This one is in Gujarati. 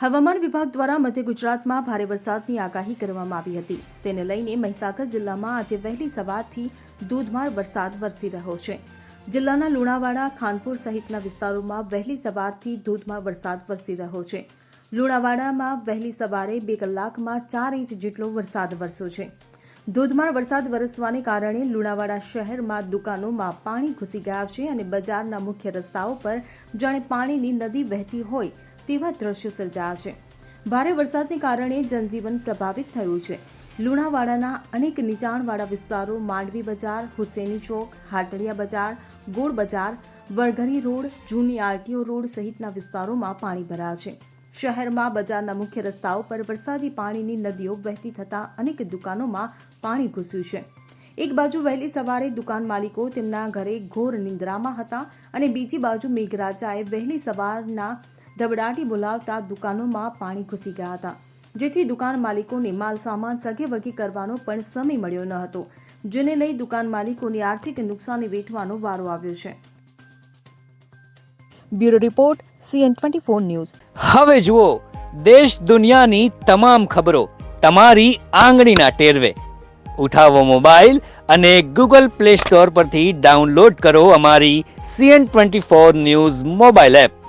હવામાન વિભાગ દ્વારા મધ્ય ગુજરાતમાં ભારે વરસાદની આગાહી કરવામાં આવી હતી. તેને લઈને મહીસાગર જિલ્લામાં આજે વહેલી સવારથી ધોધમાર વરસાદ વરસી રહ્યો છે. જિલ્લાના લુણાવાડા, ખાનપુર સહિતના વિસ્તારોમાં વહેલી સવારથી ધોધમાર વરસાદ વરસી રહ્યો છે. લુણાવાડામાં વહેલી સવારે બે કલાકમાં ચાર ઇંચ જેટલો વરસાદ વરસ્યો છે. ધોધમાર વરસાદ વરસવાને કારણે લુણાવાડા શહેરમાં દુકાનોમાં પાણી ઘૂસી ગયા છે અને બજારના મુખ્ય રસ્તાઓ પર જાણે પાણીની નદી વહેતી હોય તેવા દ્રશ્યો સર્જાયા છે. ભારે વરસાદને કારણે જનજીવન પ્રભાવિત થયું છે. લુણાવાડાના અનેક નીચાણવાળા વિસ્તારો, માંડવી બજાર, હુસેની ચોક, હાટડિયા બજાર, ગોળ બજાર વરઘણી રોડ, જૂની આરટીઓ રોડ સહિતના વિસ્તારોમાં પાણી ભરાયા છે. શહેરમાં બજારના મુખ્ય રસ્તાઓ પર વરસાદી પાણીની નદીઓ વહેતી થતાં અનેક દુકાનોમાં પાણી ઘૂસ્યું છે. એક બાજુ વહેલી સવારે દુકાન માલિકો તેમના ઘરે ઘોર નિંદ્રામાં હતા અને બીજી બાજુ મેઘરાજાએ વહેલી સવારના ધબડાટી બોલાવતા દુકાનોમાં પાણી ઘૂસી ગયા હતા, જેથી દુકાન માલિકોને માલ સામાન સગે વગી કરવાનો પણ સમય મળ્યો ન હતો, જેને લઈ દુકાન માલિકોની આર્થિક નુકસાની વેઠવાનો વારો આવ્યો છે. Bureau report, CN twenty four news. હવે જુઓ, દેશ દુનિયાની તમામ ખબરો તમારી આંગળીના ટેરવે. ઉઠાવો મોબાઈલ અને ગૂગલ પ્લે સ્ટોર પરથી ડાઉનલોડ કરો અમારી CN twenty four news mobile app.